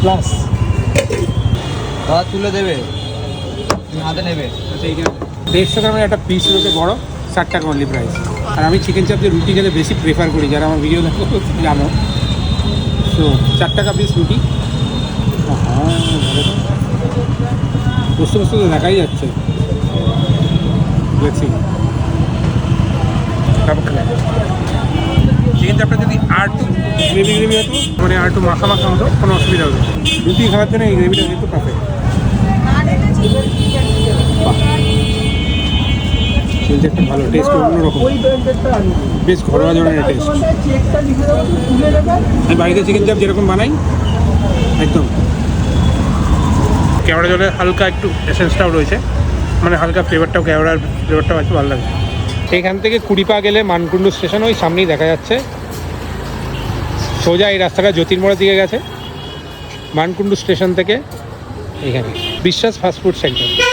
Plus দাদা তুলে দেবে। হাতে নেবে। আচ্ছা এইখানে। দেড়শো গ্রামের একটা পিস রয়েছে বড় ষাট টাকা অনলি প্রাইস আর আমি চিকেন চাপ দিয়ে রুটি খেতে বেশি প্রেফার করি যারা আমার ভিডিও দেখো জানো। তো চার টাকা পিস রুটি। হ্যাঁ বসতে বসতে তো দেখাই যাচ্ছে। দেখছি চিকেন চাপটা যদি আর একটু গ্রেভি গ্রেভি মানে আর একটু মাখা মাখা হতো কোনো অসুবিধা হতো। রুটি খাওয়ার জন্য এই গ্রেভিটা কিন্তু চাপটা ভালো বেশ ঘরোয়া টেস্ট বাড়িতে চিকেন চাপ যেরকম বানাই, একদম। কেওড়া জলে হালকা একটু এসেন্সটাও রয়েছে। মানে হালকা ফ্লেভারটাও কেওড়ার ফ্লেভারটাও আছে, ভালো লাগে। এখান থেকে কুড়িপা গেলে মানকুণ্ডু স্টেশন ওই সামনেই দেখা যাচ্ছে। সোজা এই রাস্তাটা জ্যোতির্মোড়ের দিকে গেছে। মানকুণ্ডু স্টেশন থেকে এখানে। বিশ্বাস ফাস্টফুড সেন্টার।